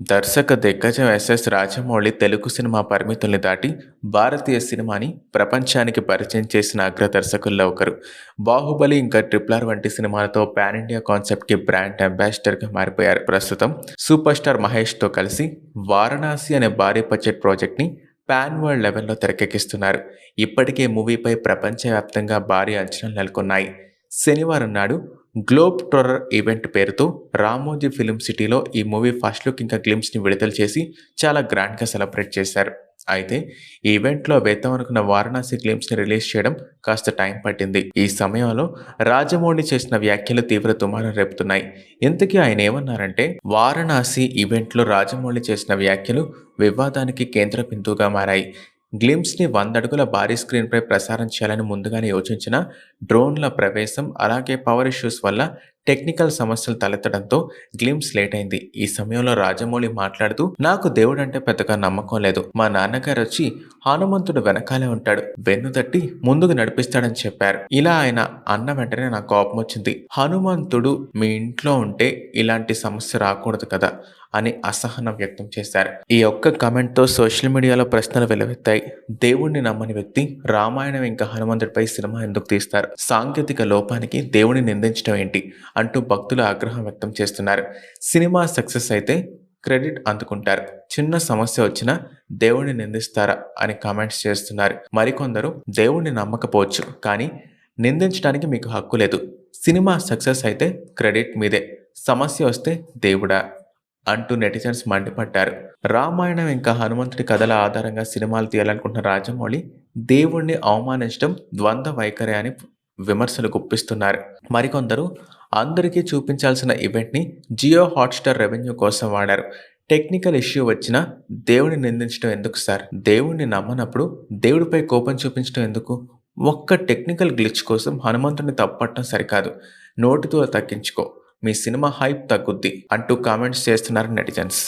దర్శక దిగ్గజం SS Rajamouli Telugu cinema పరిమితుల్ని దాటి భారతీయ సినిమాని ప్రపంచానికి పరిచయం చేసిన అగ్ర దర్శకుల్లో ఒకరు. బాహుబలి ఇంకా ట్రిప్లర్ వంటి సినిమాలతో పాన్ ఇండియా కాన్సెప్ట్కి బ్రాండ్ అంబాసిడర్గా మారిపోయారు. ప్రస్తుతం సూపర్ స్టార్ మహేష్తో కలిసి వారణాసి అనే భారీ బడ్జెట్ ప్రాజెక్ట్ని పాన్ వరల్డ్ లెవెల్లో తెరకెక్కిస్తున్నారు. ఇప్పటికే మూవీపై ప్రపంచవ్యాప్తంగా భారీ అంచనాలు నెలకొన్నాయి. శనివారం నాడు గ్లోబ్ టొర్రర్ ఈవెంట్ పేరుతో రామోజీ ఫిలిం సిటీలో ఈ మూవీ ఫస్ట్ లుక్ ఇంకా గ్లిమ్స్ని విడుదల చేసి చాలా గ్రాండ్గా సెలబ్రేట్ చేశారు. అయితే ఈ ఈవెంట్లో వేద్దాం అనుకున్న వారణాసి గ్లిమ్స్ని రిలీజ్ చేయడం కాస్త టైం పట్టింది. ఈ సమయంలో రాజమౌళి చేసిన వ్యాఖ్యలు తీవ్ర తుమారం రేపుతున్నాయి. ఇంతకీ ఆయన ఏమన్నారంటే వారణాసి ఈవెంట్లో రాజమౌళి చేసిన వ్యాఖ్యలు వివాదానికి కేంద్ర బిందువుగా మారాయి. గ్లిమ్స్ని వంద అడుగుల భారీ స్క్రీన్పై ప్రసారం చేయాలని ముందుగానే యోచించిన డ్రోన్ల ప్రవేశం అలాగే పవర్ ఇష్యూస్ వల్ల టెక్నికల్ సమస్యలు తలెత్తడంతో గ్లిమ్స్ లేట్ అయింది ఈ సమయంలో రాజమౌళి మాట్లాడుతూ నాకు దేవుడంటే పెద్దగా నమ్మకం లేదు. మా నాన్నగారు వచ్చి హనుమంతుడు వెనకాలే ఉంటాడు. వెన్ను తట్టి ముందుకు నడిపిస్తాడని చెప్పారు. ఇలా ఆయన అన్న వెంటనే నాకు కోపం వచ్చింది. హనుమంతుడు మీ ఇంట్లో ఉంటే ఇలాంటి సమస్య రాకూడదు కదా అని అసహనం వ్యక్తం చేశారు. ఈ ఒక్క కమెంట్తో సోషల్ మీడియాలో ప్రశ్నలు వెలువెత్తాయి. దేవుణ్ణి నమ్మని వ్యక్తి రామాయణం ఇంకా హనుమంతుడిపై సినిమా ఎందుకు తీస్తారు? సాంకేతిక లోపానికి దేవుణ్ణి నిందించడం ఏంటి? అంటూ భక్తులు ఆగ్రహం వ్యక్తం చేస్తున్నారు. సినిమా సక్సెస్ అయితే క్రెడిట్ అందుకుంటారు. చిన్న సమస్య వచ్చినా దేవుణ్ణి నిందిస్తారా అని కామెంట్స్ చేస్తున్నారు. మరికొందరు దేవుణ్ణి నమ్మకపోవచ్చు కానీ నిందించడానికి మీకు హక్కు లేదు. సినిమా సక్సెస్ అయితే క్రెడిట్ మీదే సమస్య వస్తే దేవుడా అంటూ నెటిజన్స్ మండిపడ్డారు. రామాయణం ఇంకా హనుమంతుడి కథల ఆధారంగా సినిమాలు తీయాలనుకుంటున్న రాజమౌళి దేవుణ్ణి అవమానించడం ద్వంద్వ వైఖరి అని విమర్శలు గుప్పిస్తున్నారు. మరికొందరు అందరికీ చూపించాల్సిన ఈవెంట్ని జియో హాట్స్టార్ రెవెన్యూ కోసం వాడారు. టెక్నికల్ ఇష్యూ వచ్చినా దేవుడిని నిందించడం ఎందుకు సార్? దేవుణ్ణి నమ్మనప్పుడు దేవుడిపై కోపం చూపించడం ఎందుకు? ఒక్క టెక్నికల్ గ్లిచ్ కోసం హనుమంతుని తప్పట్టడం సరికాదు. నోటితో తగ్గించుకో. మీ సినిమా హైప్ తగ్గుద్ది అంటూ కామెంట్స్ చేస్తున్నారు నెటిజన్స్.